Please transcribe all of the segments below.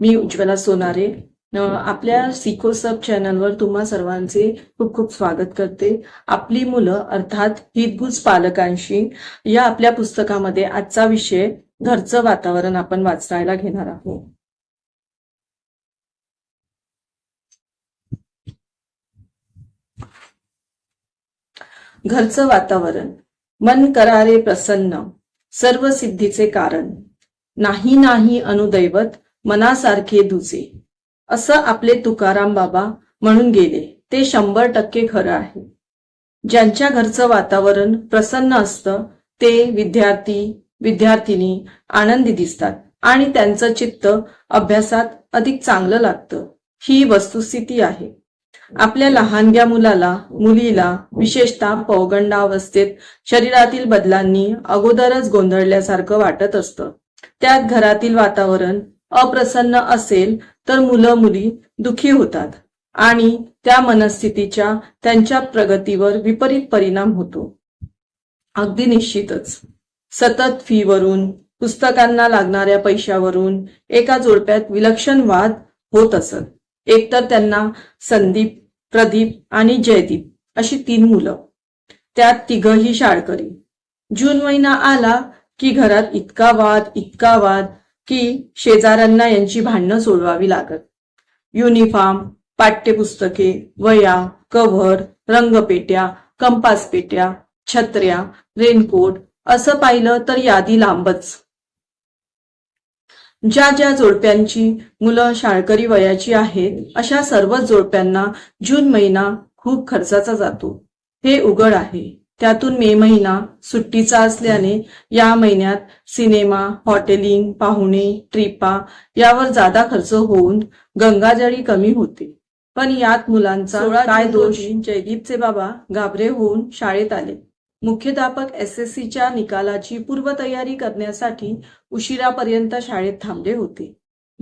मी उज्ज्वला सोनारे. आपल्या सिको सब चॅनलवर तुम्हा सर्वांचे खूप खूप स्वागत करते. आपली मुलं अर्थात हितगुज पालकांशी या आपल्या पुस्तकामध्ये आजचा विषय घरचं वातावरण आपण वाचायला घेणार आहोत. घरचं वातावरण मन करारे प्रसन्न सर्व सिद्धीचे कारण. नाही नाही अनुदैवत मनासारखे दुजे. असं आपले तुकाराम बाबा म्हणून गेले. ते शंभर टक्के खरं आहे. ज्यांच्या घरचं वातावरण प्रसन्न असतं ते विद्यार्थी विद्यार्थिनी आनंदी दिसतात आणि त्यांचं चित्त अभ्यासात अधिक चांगलं लागतं. ही वस्तुस्थिती आहे. आपल्या लहानग्या मुलाला मुलीला विशेषतः पौगंडावस्थेत शरीरातील बदलांनी अगोदरच गोंधळल्यासारखं वाटत असतं. त्यात घरातील वातावरण अप्रसन्न असेल तर मुलं मुली दुखी होतात आणि त्या मनस्थितीच्या त्यांच्या प्रगतीवर विपरीत परिणाम होतो. अगदी निश्चितच. सतत फीवरून पुस्तकांना लागणाऱ्या पैशावरून एका जोडप्यात विलक्षण वाद होत असत. एकतर त्यांना संदीप प्रदीप आणि जयदीप अशी तीन मुलं. त्यात तिघही शाळकरी. जून महिना आला की घरात इतका वाद इतका वाद की शेजाऱ्यांना यांची भांडणं सोडवावी लागत. युनिफॉर्म पाठ्यपुस्तके वया कव्हर रंगपेट्या कंपास पेट्या छत्र्या रेनकोट असं पाहिलं तर यादी लांबच. ज्या ज्या जोडप्यांची मुलं शाळकरी वयाची आहेत अशा सर्वच जोडप्यांना जून महिना खूप खर्चाचा जातो. हे उघड आहे. त्यातून मे महिना सुट्टीचा असल्याने या महिन्यात सिनेमा हॉटेलिंग पाहुणे ट्रिपा यावर जादा खर्च होऊन गंगाजळी कमी होते. पण यात मुलांचा काय दोष? जयदीपचे बाबा घाबरे होऊन शाळेत आले. मुख्याध्यापक एस एस सीच्या निकालाची पूर्वतयारी करण्यासाठी उशिरापर्यंत शाळेत थांबले होते.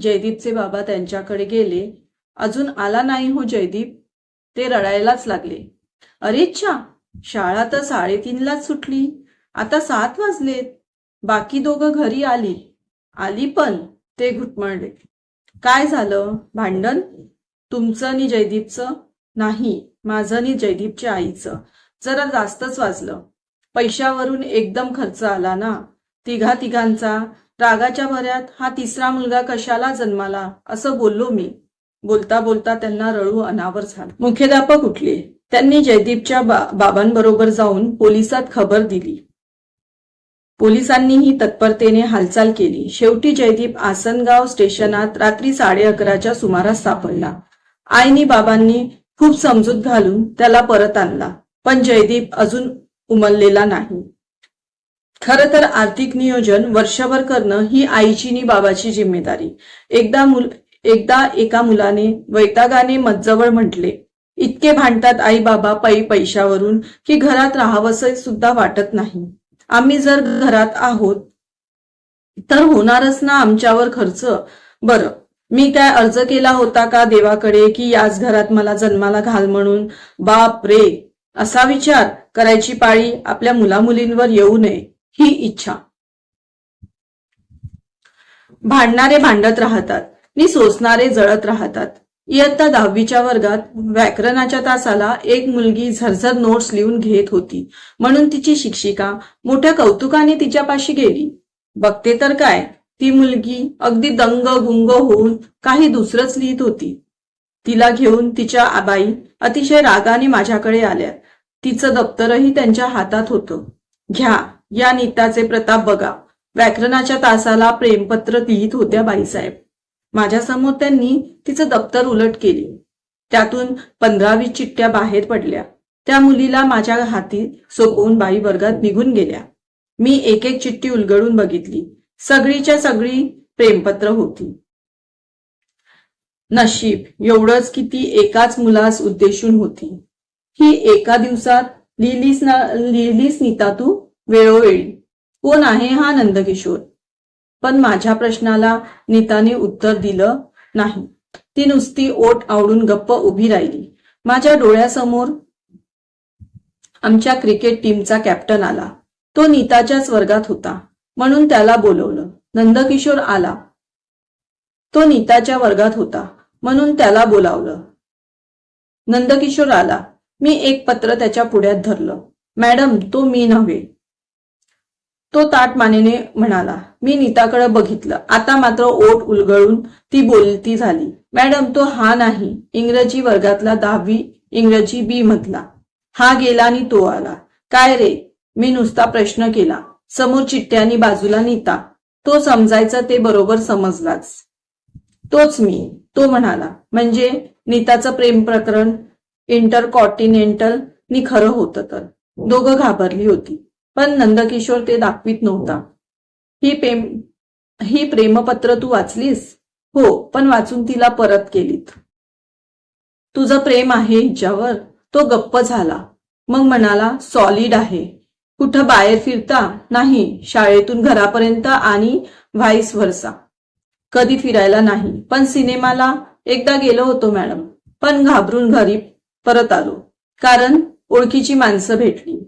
जयदीपचे बाबा त्यांच्याकडे गेले. अजून आला नाही हो जयदीप. ते रडायलाच लागले. अरेच्छा शाळा तर साडेतीनलाच सुटली. आता सात वाजलेत. बाकी दोघं घरी आली. आली पण ते घुटमळले. काय झालं? भांडण? तुमचं आणि जयदीपचं? नाही माझं आणि जयदीपच्या आईचं. जरा जास्तच वाजलं. पैशावरून एकदम खर्च आला ना. तिघा तिघांचा. रागाच्या भऱ्यात हा तिसरा मुलगा कशाला जन्माला? असं बोललो मी. बोलता बोलता त्यांना रळू अनावर झालं. मुख्याध्यापक उठले. त्यांनी जयदीपच्या बा बाबांबरोबर जाऊन पोलिसात खबर दिली. पोलिसांनीही तत्परतेने हालचाल केली. शेवटी जयदीप आसनगाव स्टेशनात रात्री साडे अकराच्या सुमारास सापडला. आईनी बाबांनी खूप समजूत घालून त्याला परत आणला. पण जयदीप अजून उमललेला नाही. खर तर आर्थिक नियोजन वर्षभर करणं ही आईची नि बाबाची जिम्मेदारी. एकदा मुल एकदा एका मुलाने वैतागाने मज्जवळ म्हटले इतके भांडतात आई बाबा पै पैशावरून की घरात राहावंसं सुद्धा वाटत नाही. आम्ही जर घरात आहोत तर होणारच ना आमच्यावर खर्च? बरं मी काय अर्ज केला होता का देवाकडे की याच घरात मला जन्माला घाल म्हणून? बाप रे! असा विचार करायची पाळी आपल्या मुलामुलींवर येऊ नये ही इच्छा. भांडणारे भांडत राहतात नि सोसणारे जळत राहतात. इयत्ता दहावीच्या वर्गात व्याकरणाच्या तासाला एक मुलगी झरझर नोट्स लिहून घेत होती. म्हणून तिची शिक्षिका मोठ्या कौतुकाने तिच्यापाशी गेली. बघते तर काय ती मुलगी अगदी दंग गुंग होऊन काही दुसरंच लिहित होती. तिला घेऊन तिच्या आबाई अतिशय रागाने माझ्याकडे आल्या. तिचं दप्तरही त्यांच्या हातात होतं. घ्या या नीताचे प्रताप बघा. व्याकरणाच्या तासाला प्रेमपत्र लिहित होत्या बाईसाहेब. माझ्यासमोर त्यांनी तिचं दप्तर उलट केली. त्यातून पंधरावी चिठ्ठ्या बाहेर पडल्या. त्या मुलीला माझ्या हाती सोपवून बाई वर्गात निघून गेल्या. मी एक एक चिठ्ठी उलगडून बघितली. सगळीच्या सगळी प्रेमपत्र होती. नशीब एवढंच की ती एकाच मुलास उद्देशून होती. ही एका दिवसात लिहिलीस ना लिहिलीस नीता तू? वेळोवेळी. कोण आहे हा नंदकिशोर? पण माझ्या प्रश्नाला नीताने उत्तर दिलं नाही. ती नुसती ओट आवडून गप्प उभी राहिली. माझ्या डोळ्यासमोर आमच्या क्रिकेट टीमचा कॅप्टन आला. तो नीताच्याच वर्गात होता. म्हणून त्याला बोलवलं. नंदकिशोर आला. तो नीताच्या वर्गात होता. म्हणून त्याला बोलावलं. नंदकिशोर आला. मी एक पत्र त्याच्या पुढ्यात धरलं. मॅडम तो मी नव्हे. तो ताट मानेने म्हणाला मी नीताकडे बघितलं. आता मात्र ओठ उलगळून ती बोलती झाली. मॅडम तो हा नाही. इंग्रजी वर्गातला दहावी इंग्रजी बी मधला. हा गेला आणि तो आला. काय रे? मी नुसता प्रश्न केला. समोर चिठ्ठ्यानी बाजूला नीता. तो समजायचा ते बरोबर समजलाच. तोच मी. तो म्हणाला. म्हणजे नीताचं प्रेम प्रकरण इंटरकॉन्टिनेंटल नि खरं होतं तर. दोघं घाबरली होती. पण नंदकिशोर ते दाखवित नव्हता. ही. प्रेम ही प्रेमपत्र तू वाचलीस? हो पण वाचून तिला परत केलीत. तुझं प्रेम आहे हिच्यावर. तो गप्प झाला. मग म्हणाला सॉलिड आहे. कुठं बाहेर फिरता? नाही. शाळेतून घरापर्यंत आणि व्हाईस वर्सा कधी फिरायला नाही. पण सिनेमाला एकदा गेलो होतो मॅडम. पण घाबरून घरी परत आलो. कारण ओळखीची माणसं भेटली.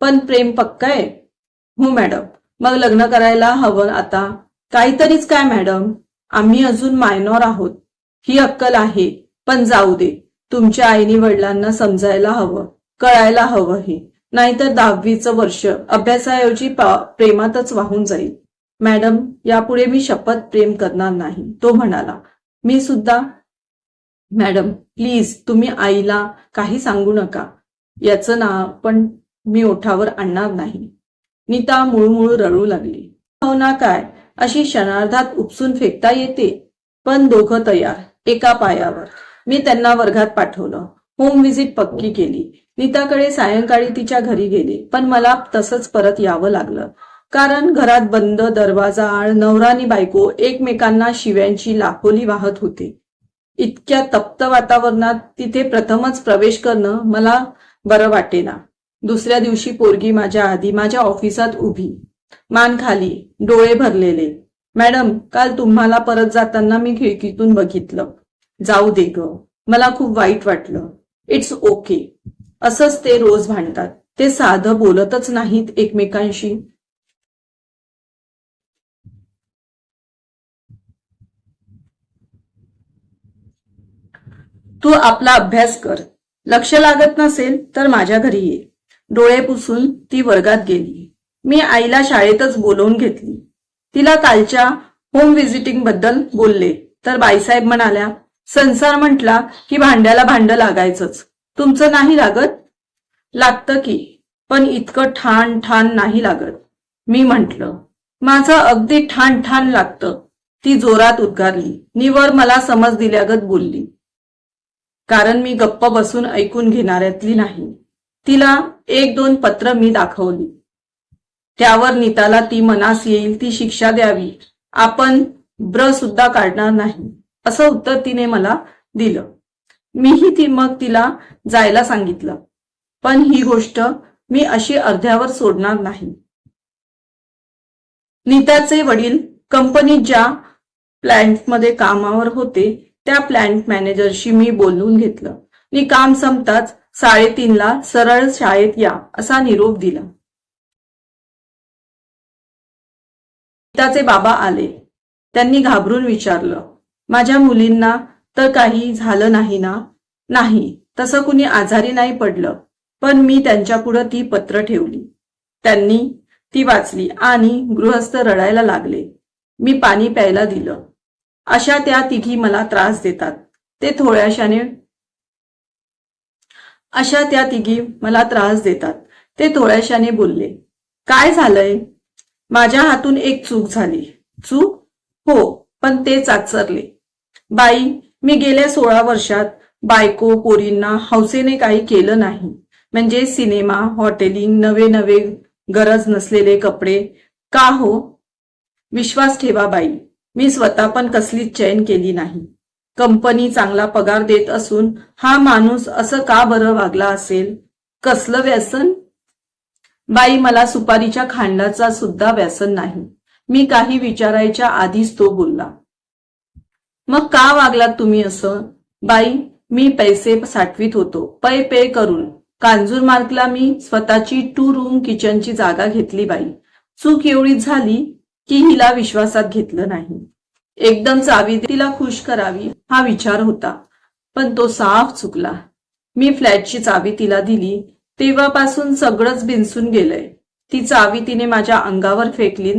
पण प्रेम पक्क आहे. हो मॅडम मग लग्न करायला हवं आता. काहीतरीच काय मॅडम आम्ही अजून मायनॉर आहोत. ही अक्कल आहे. पण जाऊ दे. तुमच्या आईनी वडिलांना समजायला हवं. कळायला हवं हे नाहीतर दहावीचं वर्ष अभ्यासाऐवजी प्रेमातच वाहून जाईल. मॅडम यापुढे मी शपथ प्रेम करणार नाही. तो म्हणाला. मी सुद्धा मॅडम प्लीज तुम्ही आईला काही सांगू नका. याचं नाव पण मी ओठावर आणणार नाही. नीता मुळमुळ रडू लागली. भावना ना काय? अशी क्षणार्धात उपसून फेकता येते. पण दोघं तयार एका पायावर. मी त्यांना वर्गात पाठवलं. होम व्हिजिट पक्की केली. नीताकडे सायंकाळी तिच्या घरी गेले पण मला तसंच परत यावं लागलं. कारण घरात बंद दरवाजा आळ नवरानी बायको एकमेकांना शिव्यांची लाखोली वाहत होते. इतक्या तप्त वातावरणात तिथे प्रथमच प्रवेश करणं मला बरं वाटेना. दुसऱ्या दिवशी पोरगी माझ्या आधी माझ्या ऑफिसात उभी. मान खाली डोळे भरलेले. मॅडम काल तुम्हाला परत जाताना मी खिडकीतून बघितलं. जाऊ दे ग मला खूप वाईट वाटलं. इट्स ओके असंच ते रोज भांडतात. ते साधं बोलतच नाहीत एकमेकांशी. तू आपला अभ्यास कर. लक्ष लागत नसेल तर माझ्या घरी ये. डोळे पुसून ती वर्गात गेली. मी आईला शाळेतच बोलवून घेतली. तिला कालच्या होम व्हिजिटिंगबद्दल बोलले. तर बाईसाहेब म्हणाल्या संसार म्हटला की भांड्याला भांड लागायचंच. तुमचं नाही लागत? लागतं की पण इतकं ठाण ठाण नाही लागत. मी म्हंटल माझं अगदी ठाण ठाण लागतं. ती जोरात उद्गारली. निवर मला समज दिल्यागत बोलली. कारण मी गप्प बसून ऐकून घेणाऱ्यातली नाही. तिला एक दोन पत्र मी दाखवली. त्यावर नीताला ती मनास येईल ती शिक्षा द्यावी. आपण ब्र सुद्धा काढणार नाही असं उत्तर तिने मला दिलं. मीही ती मग तिला जायला सांगितलं. पण ही गोष्ट मी अशी अर्ध्यावर सोडणार नाही. नीताचे वडील कंपनीत ज्या प्लॅन्टमध्ये कामावर होते त्या प्लॅन्ट मॅनेजरशी मी बोलून घेतलं. आणि काम संपताच साडेतीनला सरळ शाळेत या असा निरोप दिला. गीताचे बाबा आले. त्यांनी घाबरून विचारलं माझ्या मुलींना तर काही झालं नाही ना? नाही तसं कुणी आजारी नाही पडलं पण मी त्यांच्यापुढं ती पत्र ठेवली. त्यांनी ती वाचली आणि गृहस्थ रडायला लागले. मी पाणी प्यायला दिलं. अशा त्या तिघी मला त्रास देतात. ते थोड्याशाने अशा त्या तिघी मला त्रास देतात. ते थोड्याशाने बोलले काय झालंय? माझ्या हातून एक चूक झाली. चूक? हो पण तेच चाचरले. बाई मी गेल्या सोळा वर्षात बायको पोरींना हौसेने काही केलं नाही. म्हणजे सिनेमा हॉटेलिंग नवे नवे गरज नसलेले कपडे. का हो? विश्वास ठेवा बाई मी स्वतः पण कसलीच चैन केली नाही. कंपनी चांगला पगार देत असून हा माणूस असं का बरं वागला असेल? कसलं व्यसन? बाई मला सुपारीच्या खांडाचा सुद्धा व्यसन नाही. मी काही विचारायच्या आधीच तो बोलला. मग का वागलात तुम्ही असं? बाई मी पैसे साठवीत होतो. पै पे करून. कांजूर मार्कला मी स्वतःची टू रूम किचनची जागा घेतली बाई. चूक एवढीच झाली की हिला विश्वासात घेतलं नाही. एकदम चावी तिला खुश करावी हा विचार होता. पण तो साफ चुकला. मी फ्लॅटची चावी तिला दिली. तेव्हापासून सगळंच बिनसून गेलंय. ती चावी तिने माझ्या अंगावर फेकली.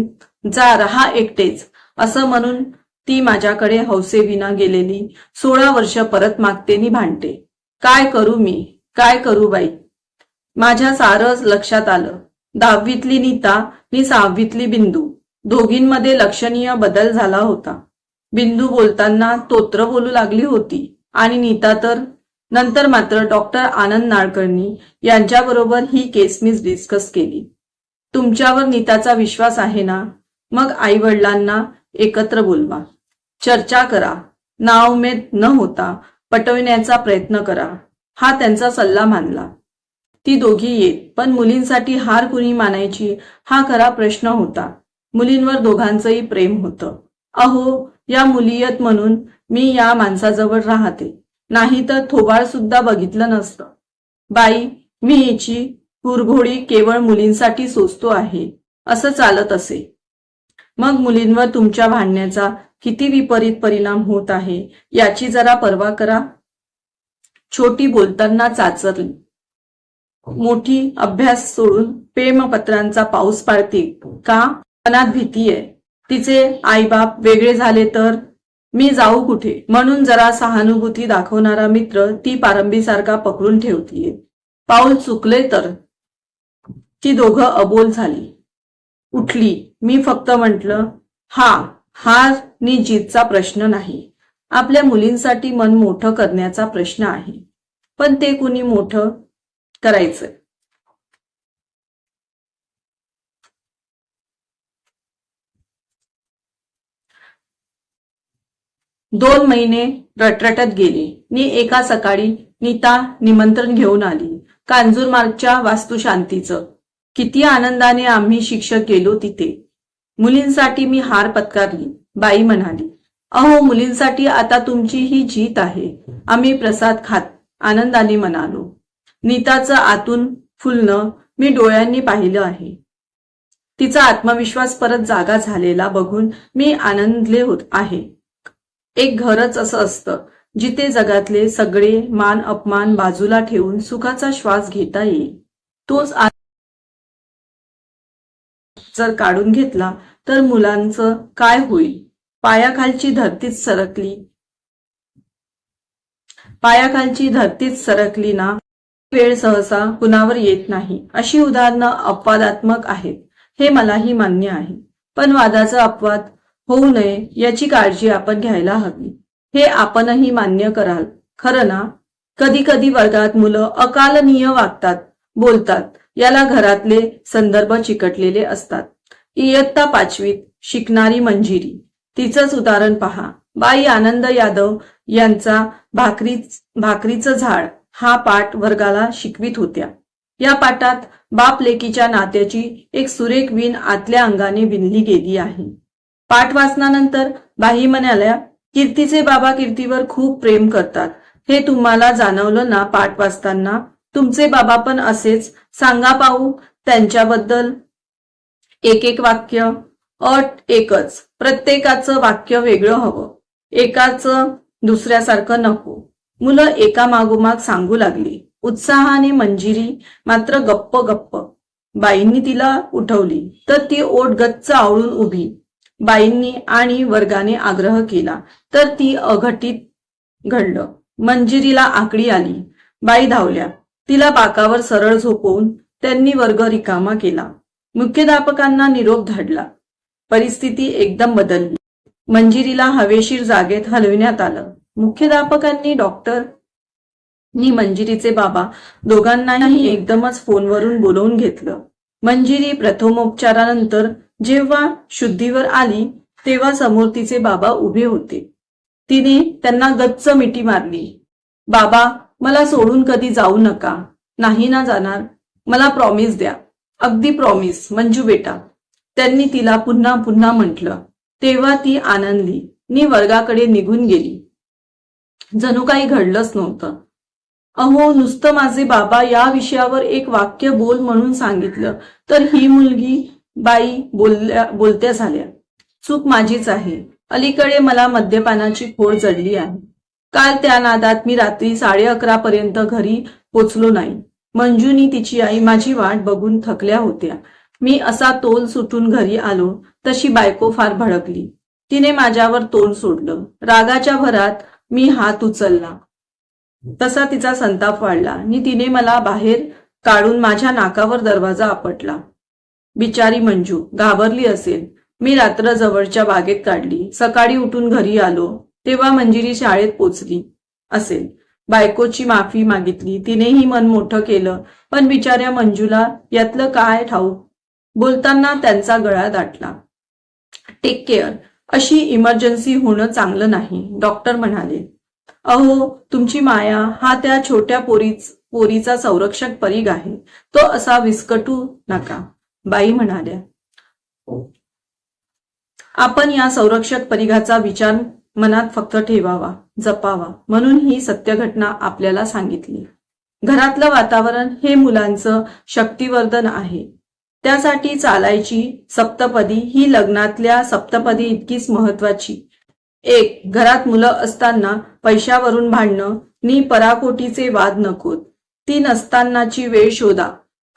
जा रहा एकटेच. असं म्हणून ती माझ्याकडे हौसेविना गेलेली सोळा वर्ष परत मागतेनी भांडते. काय करू मी? काय करू बाई? माझ्या सारंच लक्षात आलं. दहावीतली नीता नि सहावीतली बिंदू. दोघींमध्ये लक्षणीय बदल झाला होता. बिंदू बोलताना तोत्र बोलू लागली होती. आणि नीता तर नंतर मात्र डॉक्टर आनंद नाडकर्णी यांच्याबरोबर ही केस मी डिस्कस केली. तुमच्यावर नीताचा विश्वास आहे ना? मग आई वडिलांना एकत्र बोलवा. चर्चा करा. नावमेद न होता पटविण्याचा प्रयत्न करा. हा त्यांचा सल्ला मानला. ती दोघी येत पण मुलींसाठी हार कुणी मानायची हा खरा प्रश्न होता. मुलींवर दोघांचंही प्रेम होतं. अहो या मुलीयत म्हणून मी या माणसाजवळ राहते. नाही तर थोबाळ सुद्धा बघितलं नसतं. बाई मी हिची कुरघोडी केवळ मुलींसाठी सोसतो आहे असं चालत असे. मग मुलींवर तुमच्या भांडण्याचा किती विपरीत परिणाम होत आहे याची जरा पर्वा करा. छोटी बोलताना चाचरली. मोठी अभ्यास सोडून प्रेमपत्रांचा पाऊस पाडते का? मनात भीती आहे. तिचे आईबाप वेगळे झाले तर मी जाऊ कुठे? म्हणून जरा सहानुभूती दाखवणारा मित्र ती पारंबीसारखा पकडून ठेवतीये. पाऊल चुकले तर ती दोघं अबोल झाली. उठली. मी फक्त म्हटलं हा हार नि जीतचा प्रश्न नाही. आपल्या मुलींसाठी मन मोठं करण्याचा प्रश्न आहे. पण ते कुणी मोठं करायचं दोन महिने रटरटत गेले. मी एका सकाळी नीता निमंत्रण घेऊन आली. कांजूरमार्गच्या वास्तुशांतीचं. किती आनंदाने आम्ही शिक्षक गेलो तिथे. मुलींसाठी मी हार पत्कारली. बाई म्हणाली अहो मुलींसाठी आता तुमची ही जीत आहे. आम्ही प्रसाद खात आनंदाने म्हणालो. नीताचं आतून फुलणं मी डोळ्यांनी पाहिलं आहे. तिचा आत्मविश्वास परत जागा झालेला बघून मी आनंदले होत आहे. एक घरच असं असतं जिथे जगातले सगळे मान अपमान बाजूला ठेवून सुखाचा श्वास घेता येईल. तोच जर काढून घेतला तर मुलांचं काय होईल? पायाखालची धरतीच सरकली. पायाखालची धरतीच सरकली ना वेळ सहसा कुणावर येत नाही. अशी उदाहरणं अपवादात्मक आहेत. हे मलाही मान्य आहे. पण वादाचा अपवाद होऊ नये याची काळजी आपण घ्यायला हवी. हे आपणही मान्य कराल. खरं ना? कधी कधी वर्गात मुलं अकालनीय वागतात बोलतात. याला घरातले संदर्भ चिकटलेले असतात. इयत्ता पाचवीत शिकणारी मंजिरी. तिचंच उदाहरण पहा. बाई आनंद यादव यांचा भाकरी भाकरीचं झाड हा पाठ वर्गाला शिकवित होत्या. या पाठात बाप लेकीच्या नात्याची एक सुरेख विण आतल्या अंगाने विणली गेली आहे. पाठ वाचनानंतर बाई म्हणाल्या कीर्तीचे बाबा कीर्तीवर खूप प्रेम करतात. हे तुम्हाला जाणवलं ना पाठ वाचताना? तुमचे बाबा पण असेच. सांगा पाहू त्यांच्याबद्दल. एक एक वाक्य अट एकच. प्रत्येकाचं वाक्य वेगळं हवं. एकाचं दुसऱ्यासारखं नको. मुलं एका मागोमाग सांगू लागली. उत्साहाने मंजिरी मात्र गप्प गप्प. बाईंनी तिला उठवली. तर ती ओट गच्च आवळून उभी. बाईंनी आणि वर्गाने आग्रह केला. तर ती अघटित घडलं. मंजिरीला आकडी आली. बाई धावल्या. तिला बाकावर सरळ झोपवून त्यांनी वर्ग रिकामा केला. मुख्याध्यापकांना निरोप धाडला. परिस्थिती एकदम बदलली. मंजिरीला हवेशीर जागेत हलविण्यात आलं. मुख्याध्यापकांनी डॉक्टर नी मंजिरीचे बाबा दोघांनाही एकदमच फोनवरून बोलवून घेतलं. मंजिरी प्रथमोपचारानंतर जेव्हा शुद्धीवर आली तेव्हा समोर तिचे बाबा उभे होते. तिने त्यांना गच्च मिठी मारली. बाबा मला सोडून कधी जाऊ नका. नाही ना जाणार. मला प्रॉमिस द्या. अगदी प्रॉमिस मंजू बेटा. त्यांनी तिला पुन्हा पुन्हा म्हटलं. तेव्हा ती आनंदली. नी वर्गाकडे निघून गेली. जणू काही घडलंच नव्हतं. अहो नुसतं माझे बाबा या विषयावर एक वाक्य बोल म्हणून सांगितलं. तर ही मुलगी बाई बोलल्या बोलत्या झाल्या. चूक माझीच आहे. अलीकडे मला मद्यपानाची खोड चढली आहे. काल त्या नादात मी रात्री साडे अकरा पर्यंत घरी पोचलो नाही. मंजूनी तिची आई माझी वाट बघून थकल्या होत्या. मी असा तोल सुटून घरी आलो तशी बायको फार भडकली. तिने माझ्यावर तोंड सोडलं. रागाच्या भरात मी हात उचलला. तसा तिचा संताप वाढला. आणि तिने मला बाहेर काढून माझ्या नाकावर दरवाजा आपटला. बिचारी मंजू घाबरली असेल. मी रात्र जवळच्या बागेत काढली. सकाळी उठून घरी आलो. तेव्हा मंजिरी शाळेत पोचली. असेल. बायकोची माफी मागितली. तिनेही मन मोठं केलं. पण बिचाऱ्या मंजूला यातलं काय ठाऊक? बोलताना त्यांचा गळा दाटला. टेक केअर अशी इमर्जन्सी होणं चांगलं नाही डॉक्टर म्हणाले. अहो तुमची माया हा त्या छोट्या पोरीच पोरीचा संरक्षक परीग आहे. तो असा विस्कटू नका. बाई म्हणाल्या हो. आपण या संरक्षक परिघाचा विचार मनात फक्त ठेवावा जपावा म्हणून ही सत्य घटना आपल्याला सांगितली. घरातलं वातावरण हे मुलांचं शक्तिवर्धन आहे. त्यासाठी चालायची सप्तपदी ही लग्नातल्या सप्तपदी इतकीच महत्वाची एक घरात मुलं असताना पैशावरून भांडणं नि पराकोटीचे वाद नकोत. ती नसतानाची वेळ शोधा.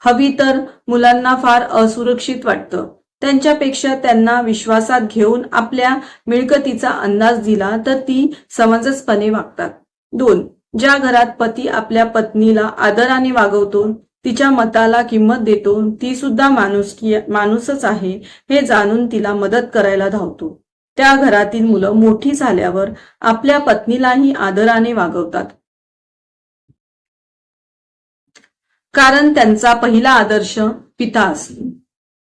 हवी तर मुलांना फार असुरक्षित वाटतं. त्यांच्यापेक्षा त्यांना विश्वासात घेऊन आपल्या मिळकतीचा अंदाज दिला तर ती समंजसपणे वागतात. दोन ज्या घरात पती आपल्या पत्नीला आदराने वागवतो तिच्या मताला किंमत देतो ती सुद्धा माणूस माणूसच आहे हे जाणून तिला मदत करायला धावतो. त्या घरातील मुलं मोठी झाल्यावर आपल्या पत्नीलाही आदराने वागवतात. कारण त्यांचा पहिला आदर्श पिता असतो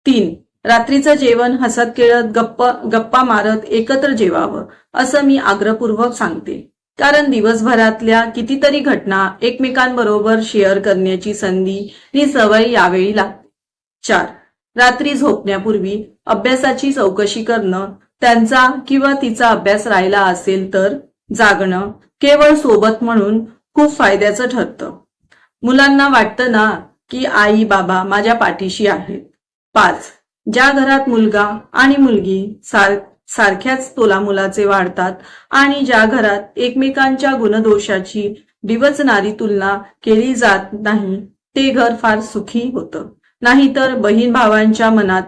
तीन रात्रीचं जेवण हसत खेळत गप्प गप्पा मारत एकत्र जेवावं असं मी आग्रहपूर्वक सांगते. कारण दिवसभरातल्या कितीतरी घटना एकमेकांबरोबर शेअर करण्याची संधी ही सवय यावेळी लागते. चार रात्री झोपण्यापूर्वी अभ्यासाची चौकशी करणं त्यांचा किंवा तिचा अभ्यास राहिला असेल तर जागणं केवळ सोबत म्हणून खूप फायद्याचं ठरतं. मुलांना वाटतं ना की आई बाबा माझ्या पाठीशी आहेत. पाच ज्या घरात मुलगा आणि मुलगी सार सारख्याच तोला मुलाचे वाढतात आणि ज्या घरात एकमेकांच्या गुणदोषाची डिवचणारी तुलना केली जात नाही ते घर फार सुखी होतं. नाहीतर बहीण भावांच्या मनात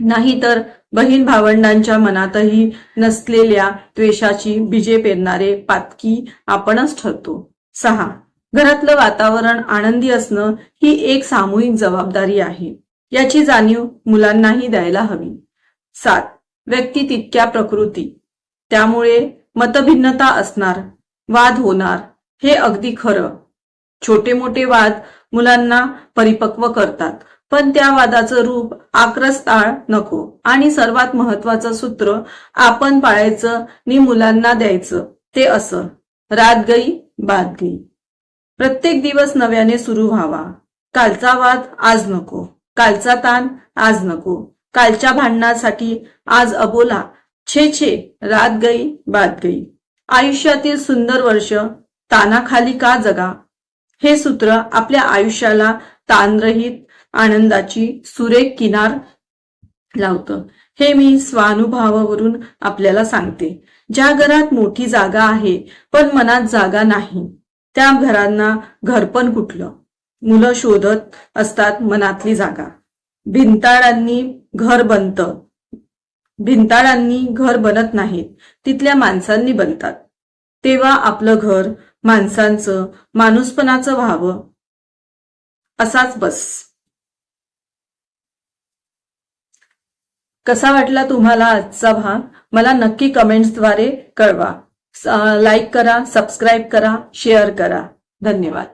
नाहीतर बहीण भावंडांच्या मनातही नसलेल्या द्वेषाची बीजे पेरणारे पातकी आपणच ठरतो. सहा घरातलं वातावरण आनंदी असणं ही एक सामूहिक जबाबदारी आहे. याची जाणीव मुलांनाही द्यायला हवी. सात व्यक्ती तितक्या प्रकृती. त्यामुळे मतभिन्नता असणार वाद होणार हे अगदी खरं. छोटे मोठे वाद मुलांना परिपक्व करतात पण त्या वादाचं रूप आक्रस्ताळ नको. आणि सर्वात महत्वाचं सूत्र आपण पाळायचं नि मुलांना द्यायचं ते असं. रात गई बात गई प्रत्येक दिवस नव्याने सुरू व्हावा. कालचा वाद आज नको. कालचा ताण आज नको. कालच्या भांडणासाठी आज अबोला. छे छे. रात गई बात गई. आयुष्यातील सुंदर वर्ष तानाखाली का जगा? हे सूत्र आपल्या आयुष्याला ताणरहित आनंदाची सुरेख किनार लावतं. हे मी स्वानुभवावरून आपल्याला सांगते. ज्या घरात मोठी जागा आहे पण मनात जागा नाही. त्या घरांना घरपण कुठलं? मुलं शोधत असतात मनातली जागा. भिंताळांनी घर बनतं. भिंताळांनी घर बनत नाहीत. तिथल्या माणसांनी बनतात. तेव्हा आपलं घर माणसांचं माणूसपणाचं व्हावं. असाच बस. कसा वाटला तुम्हाला आजचा भाग? मला नक्की कमेंट्सद्वारे कळवा. लाईक करा सबस्क्राईब करा शेअर करा. धन्यवाद.